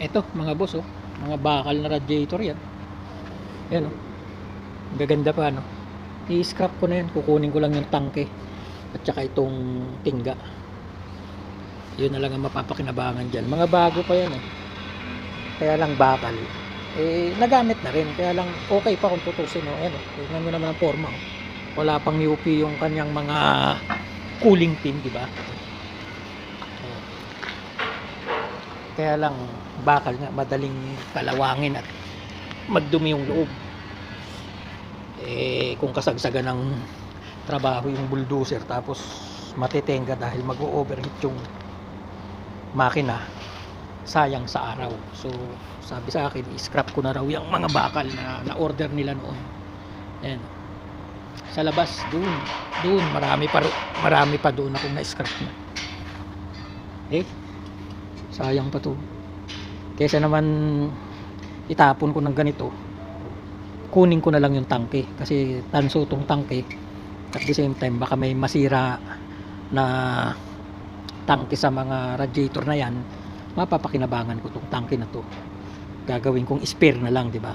Eto, mga boss, oh. Mga bakal na radiator yan. Yan, oh. Gaganda pa, no? I-scrap ko na yan. Kukunin ko lang yung tangke. At saka itong tingga. Yun na lang ang mapapakinabangan dyan. Mga bago pa yan, eh. Kaya lang bakal. Eh, nagamit na rin. Kaya lang, okay pa kung tutusin, oh. Ayan, oh. Tingnan mo naman ang forma, oh. Wala pang UP yung kanyang mga cooling pin, di ba? Oh. Kaya lang, bakal nga, madaling kalawangin at magdumi yung loob. Eh, kung kasagsagan ng trabaho yung bulldozer tapos matitenga dahil mag-overheat yung makina, sayang sa araw. So, sabi sa akin, i-scrap ko na raw yung mga bakal na na-order nila noon. Ayan. Sa labas, doon. Doon, marami pa, marami pa doon akong na-scrap na. Eh, sayang pa to. Kesa naman itapon ko ng ganito, kunin ko na lang yung tangke. Kasi tanso tong tangke. At the same time, baka may masira na tangke sa mga radiator na yan, mapapakinabangan ko tong tangke na to. Gagawin kong spare na lang, di ba?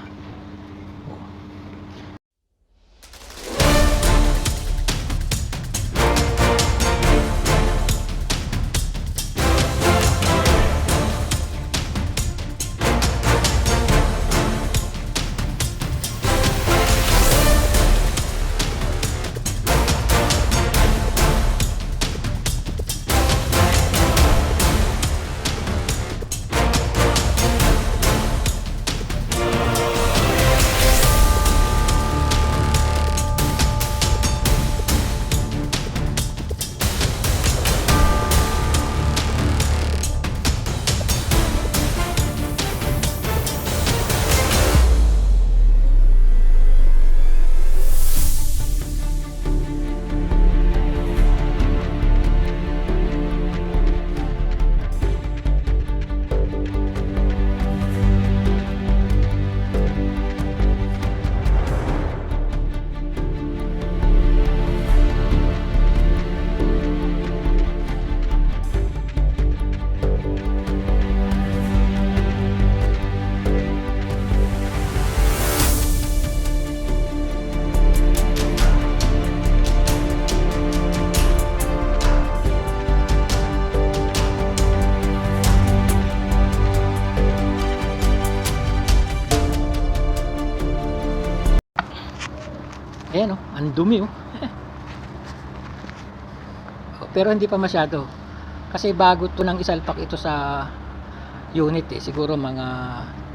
Ayan oh, ang dumi oh. Oh, Pero hindi pa masyado. Kasi bago to nang isalpak ito sa unit eh. Siguro mga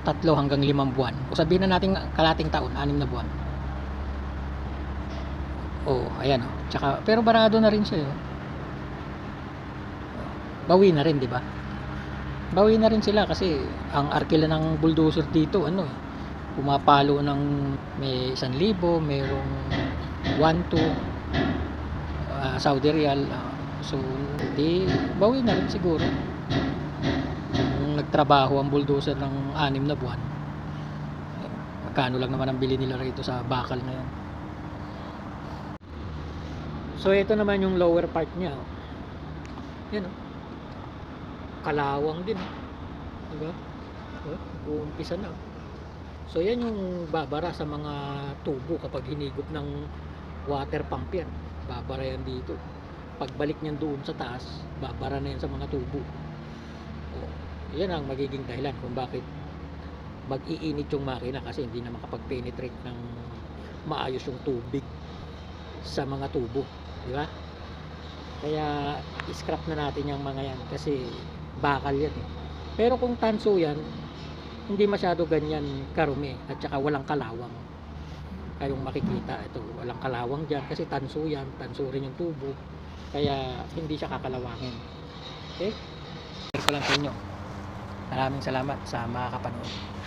tatlo hanggang limang buwan. O sabihin na natin kalating taon, anim na buwan. Oh, ayan oh. Tsaka, pero barado na rin siya. Oh. Bawi na rin, di ba? Bawi na rin sila kasi ang arkila ng bulldozer dito, ano eh, pumapalo ng may isang libo, mayroong 1, 2 ah, Saudi Real ah, so di bawi na rin siguro kung nagtrabaho ang bulldozer ng anim na buwan magkano lang naman ang bili nila rito sa bakal na yan so ito naman yung lower part niya oh. yan oh. kalawang din oh. diba oh, uumpisa na oh. So yan yung babara sa mga tubo kapag hinigop ng water pump yan. Babara yan dito. Pagbalik niyan doon sa taas, babara na yan sa mga tubo. O, yan ang magiging dahilan kung bakit mag-iinit yung makina kasi hindi na makapag-penetrate ng maayos yung tubig sa mga tubo. Di ba? Kaya scrap na natin yung mga yan kasi bakal yan eh. Pero kung tanso yan, hindi masyado ganyan karumi at saka walang kalawang. Kayong makikita ito walang kalawang dyan kasi tanso yan tanso rin yung tubo. Kaya hindi siya kakalawangin. Okay? Share ko lang sa inyo. Maraming salamat sa mga kapanood